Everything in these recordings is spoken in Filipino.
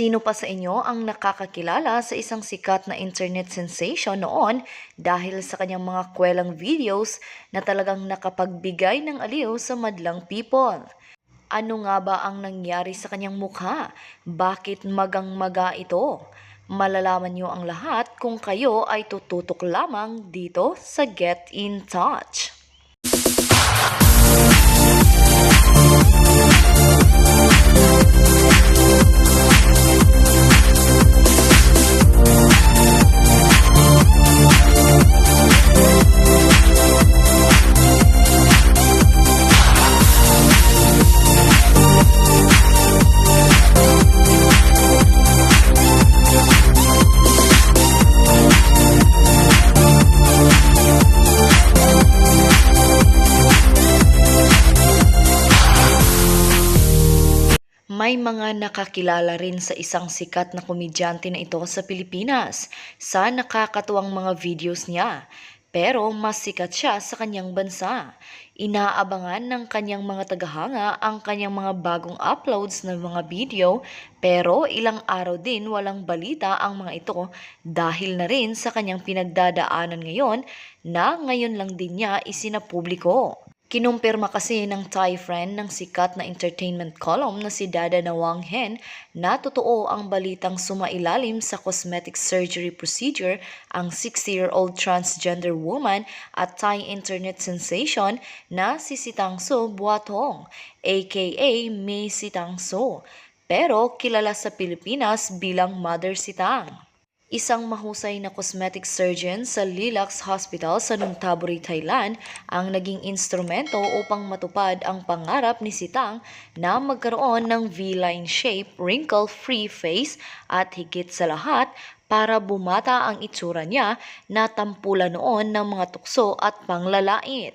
Sino pa sa inyo ang nakakakilala sa isang sikat na internet sensation noon dahil sa kanyang mga kwelang videos na talagang nakapagbigay ng aliw sa madlang people? Ano nga ba ang nangyari sa kanyang mukha? Bakit magang-maga ito? Malalaman niyo ang lahat kung kayo ay tututok lamang dito sa Get In Touch. May mga nakakilala rin sa isang sikat na komedyante na ito sa Pilipinas sa nakakatuwang mga videos niya. Pero mas sikat siya sa kanyang bansa. Inaabangan ng kanyang mga tagahanga ang kanyang mga bagong uploads ng mga video pero ilang araw din walang balita ang mga ito dahil na rin sa kanyang pinagdadaanan ngayon na ngayon lang din niya isinapubliko. Kinumpirma kasi ng Thai friend ng sikat na entertainment column na si Dada na Wang Hen na totoo ang balitang sumailalim sa cosmetic surgery procedure ang 60-year-old transgender woman at Thai internet sensation na si Sitangso Buatong aka May Sitangso pero kilala sa Pilipinas bilang Mother Sitang. Isang mahusay na cosmetic surgeon sa Lilacs Hospital sa Nuntaburi, Thailand ang naging instrumento upang matupad ang pangarap ni Sitang na magkaroon ng V-line shape, wrinkle-free face at higit sa lahat para bumata ang itsura niya na tampula noon ng mga tukso at panglalait.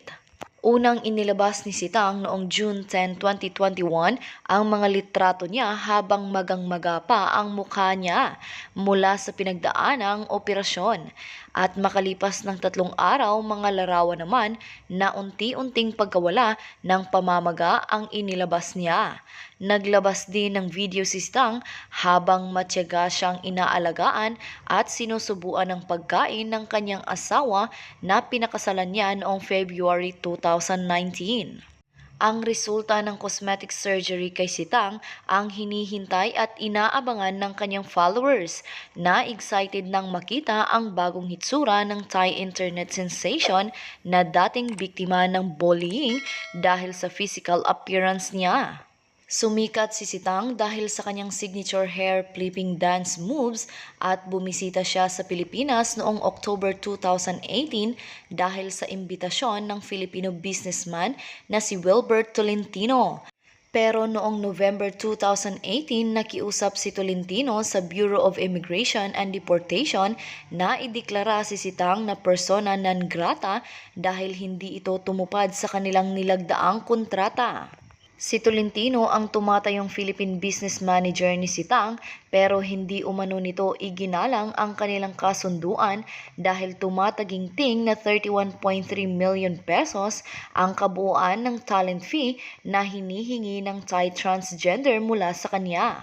Unang inilabas ni Sitang noong June 10, 2021 ang mga litrato niya habang magang-maga pa ang mukha niya mula sa pinagdaanang operasyon. At makalipas ng tatlong araw mga larawan naman na unti-unting pagkawala ng pamamaga ang inilabas niya. Naglabas din ng video si Sitang habang matyaga siyang inaalagaan at sinusubuan ng pagkain ng kanyang asawa na pinakasalan niya noong February 2019. Ang resulta ng cosmetic surgery kay Sitang ang hinihintay at inaabangan ng kanyang followers na excited nang makita ang bagong hitsura ng Thai internet sensation na dating biktima ng bullying dahil sa physical appearance niya. Sumikat si Sitang dahil sa kanyang signature hair flipping dance moves at bumisita siya sa Pilipinas noong October 2018 dahil sa imbitasyon ng Filipino businessman na si Wilbert Tolentino. Pero noong November 2018, nakiusap si Tolentino sa Bureau of Immigration and Deportation na ideklara si Sitang na persona non grata dahil hindi ito tumupad sa kanilang nilagdaang kontrata. Si Tolentino ang tumatayong Philippine business manager ni Sitang pero hindi umano nito iginalang ang kanilang kasunduan dahil tumataginting na 31.3 million pesos ang kabuuan ng talent fee na hinihingi ng Thai transgender mula sa kanya.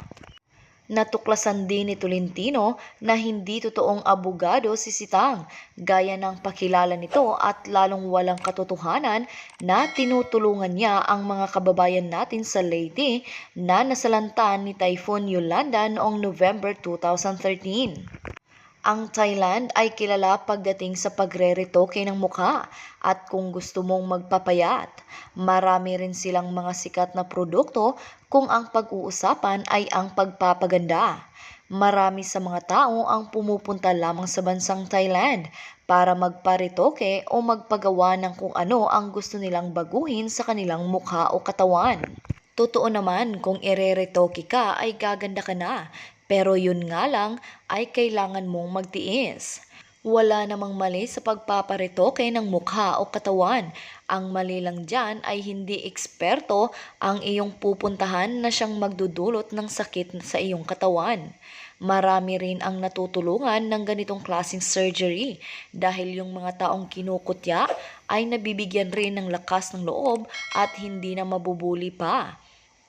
Natuklasan din ni Tolentino na hindi totoong abogado si Sitang, gaya ng pakilala nito at lalong walang katotohanan na tinutulungan niya ang mga kababayan natin sa Leyte na nasalantan ni Typhoon Yolanda noong November 2013. Ang Thailand ay kilala pagdating sa pagre-retoke ng mukha at kung gusto mong magpapayat, marami rin silang mga sikat na produkto kung ang pag-uusapan ay ang pagpapaganda. Marami sa mga tao ang pumupunta lamang sa bansang Thailand para magparetoke o magpagawa ng kung ano ang gusto nilang baguhin sa kanilang mukha o katawan. Totoo naman kung ire-retoke ka ay gaganda ka na pero yun nga lang ay kailangan mong magtiis. Wala namang mali sa pagpaparetoke ng mukha o katawan. Ang mali lang dyan ay hindi eksperto ang iyong pupuntahan na siyang magdudulot ng sakit sa iyong katawan. Marami rin ang natutulungan ng ganitong klaseng surgery dahil yung mga taong kinukutya ay nabibigyan rin ng lakas ng loob at hindi na mabubuli pa.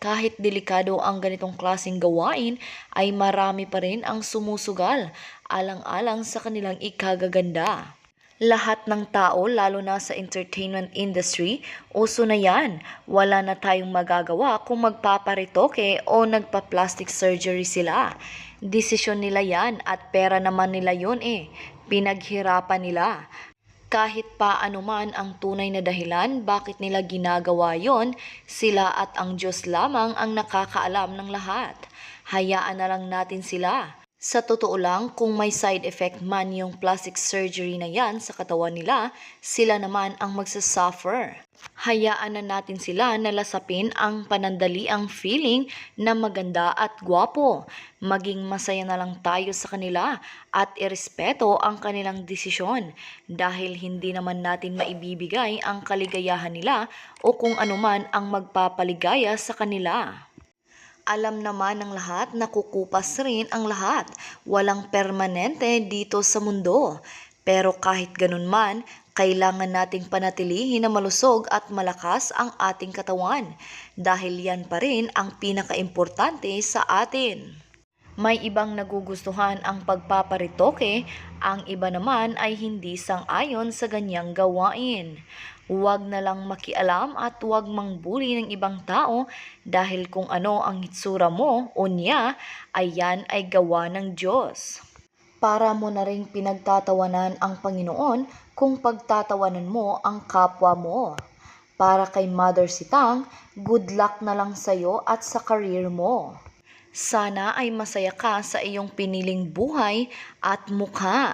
Kahit delikado ang ganitong klaseng gawain, ay marami pa rin ang sumusugal alang-alang sa kanilang ikagaganda. Lahat ng tao, lalo na sa entertainment industry, uso na yan. Wala na tayong magagawa kung magpaparitoke o nagpa-plastic surgery sila. Desisyon nila yan at pera naman nila yun eh. Pinaghirapan nila. Kahit pa anuman ang tunay na dahilan bakit nila ginagawa yon, sila at ang Diyos lamang ang nakakaalam ng lahat. Hayaan na lang natin sila. Sa totoo lang, kung may side effect man yung plastic surgery na yan sa katawan nila, sila naman ang magsasuffer. Hayaan na natin sila na lasapin ang panandaliang feeling na maganda at gwapo. Maging masaya na lang tayo sa kanila at irespeto ang kanilang desisyon dahil hindi naman natin maibibigay ang kaligayahan nila o kung anuman ang magpapaligaya sa kanila. Alam naman ng lahat na kukupas rin ang lahat. Walang permanente dito sa mundo. Pero kahit ganun man, kailangan nating panatilihin na malusog at malakas ang ating katawan dahil yan pa rin ang pinakaimportante sa atin. May ibang nagugustuhan ang pagpaparitoke, ang iba naman ay hindi sang-ayon sa ganyang gawain. Huwag na lang makialam at huwag mangbuli ng ibang tao dahil kung ano ang hitsura mo o niya, ay yan ay gawa ng Diyos. Para mo na rin pinagtatawanan ang Panginoon kung pagtatawanan mo ang kapwa mo. Para kay Mother Sitang, good luck na lang sa'yo at sa career mo. Sana ay masaya ka sa iyong piniling buhay at mukha.